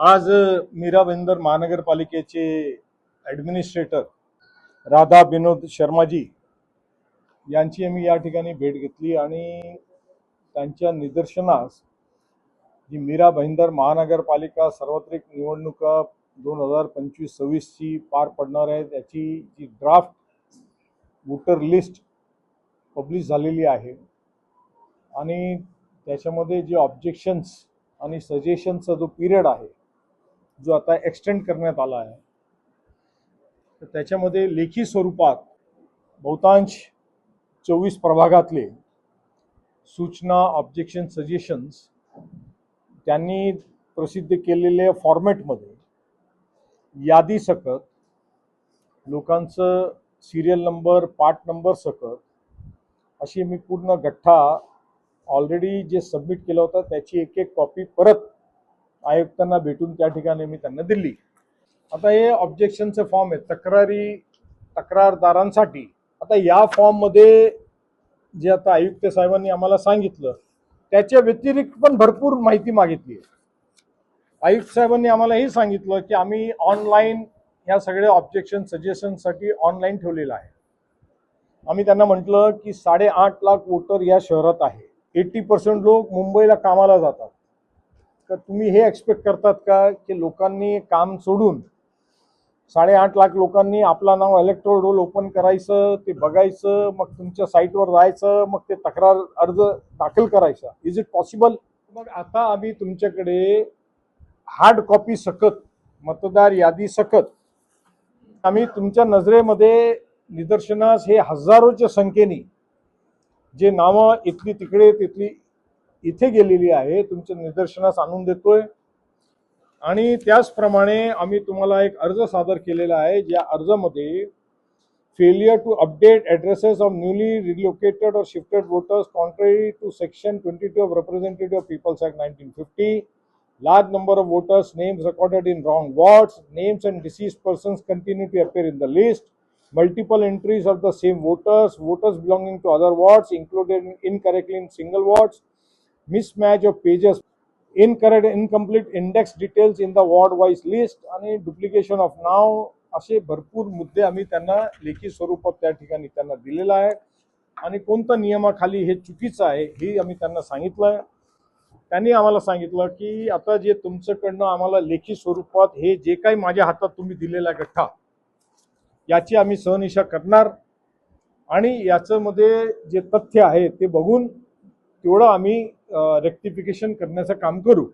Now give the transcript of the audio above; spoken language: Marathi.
आज मीरा महानगरपालिकेचे ॲडमिनिस्ट्रेटर राधा विनोद शर्माजी यांची आम्ही या ठिकाणी भेट घेतली आणि त्यांच्या निदर्शनास जी मीरा भाईंदर महानगरपालिका सार्वत्रिक निवडणुका दोन हजार पंचवीस सव्वीसची पार पडणार आहे त्याची जी ड्राफ्ट वोटर लिस्ट पब्लिश झालेली आहे. आणि त्याच्यामध्ये जे ऑब्जेक्शन्स आणि सजेशनचा जो पिरियड आहे जो आता एक्सटेंड करण्यात आला आहे. तर त्याच्यामध्ये लेखी स्वरूपात बहुतांश चोवीस प्रभागातले सूचना ऑब्जेक्शन सजेशन्स त्यांनी प्रसिद्ध केलेल्या फॉर्मॅटमध्ये यादी सकत लोकांचं सिरियल नंबर पार्ट नंबर सकट अशी मी पूर्ण गठ्ठा ऑलरेडी जे सबमिट केलं होतं त्याची एक एक कॉपी परत आयुक्तांना भेटून त्या ठिकाणी मी त्यांना दिली. आता हे ऑब्जेक्शनचे फॉर्म आहेत. तक्रारी तक्रारदारांसाठी आता या फॉर्ममध्ये जे आता आयुक्त साहेबांनी आम्हाला सांगितलं त्याच्या व्यतिरिक्त पण भरपूर माहिती मागितली आहे. आयुक्त साहेबांनी आम्हाला हे सांगितलं की आम्ही ऑनलाईन ह्या सगळ्या ऑब्जेक्शन सजेशनसाठी ऑनलाईन ठेवलेलं आहे. आम्ही त्यांना म्हटलं की साडेआठ लाख वोटर या शहरात आहे. एट्टी पर्सेंट लोक मुंबईला कामाला जातात. तर तुम्ही हे एक्सपेक्ट करतात का की लोकांनी काम सोडून साडेआठ लाख लोकांनी आपला नाव इलेक्ट्रोल रोल ओपन करायचं ते बघायचं मग तुमच्या साईटवर जायचं मग ते तक्रार अर्ज दाखल करायचा. इज इट पॉसिबल मग आता आम्ही तुमच्याकडे हार्ड कॉपी सकत मतदार यादी सकत आम्ही तुमच्या नजरेमध्ये निदर्शनास हे हजारोच्या संख्येने जे नावं इथली तिकडे तिथली इथे गेलेली आहे तुमच्या निदर्शनास आणून देतोय. आणि त्याचप्रमाणे आम्ही तुम्हाला एक अर्ज सादर केलेला आहे ज्या अर्जामध्ये failure to update addresses of newly relocated or shifted voters contrary to section twenty two of representative people's act nineteen fifty large number of voters names recorded in wrong wards names and deceased persons continue to appear in the list multiple entries of the same voters voters belonging to other wards included in correctly in single wards mismatch of pages. Incorrect incomplete index details in the ward wise list आणि डुप्लिकेशन ऑफ नाव असे भरपूर मुद्दे आम्ही त्यांना लेखी स्वरूपात त्या ठिकाणी त्यांना दिलेला आहे. आणि कोणत्या नियमाखाली हे चुकीचं आहे हे आम्ही त्यांना सांगितलं आहे. त्यांनी आम्हाला सांगितलं की आता जे तुमच्याकडनं आम्हाला लेखी स्वरूपात हे जे काही माझ्या हातात तुम्ही दिलेला गठ्ठा याची आम्ही सहनिशा करणार. आणि याच्यामध्ये जे तथ्य आहे ते बघून तेवढं आम्ही रेक्टिफिकेशन करण्याचं काम करू.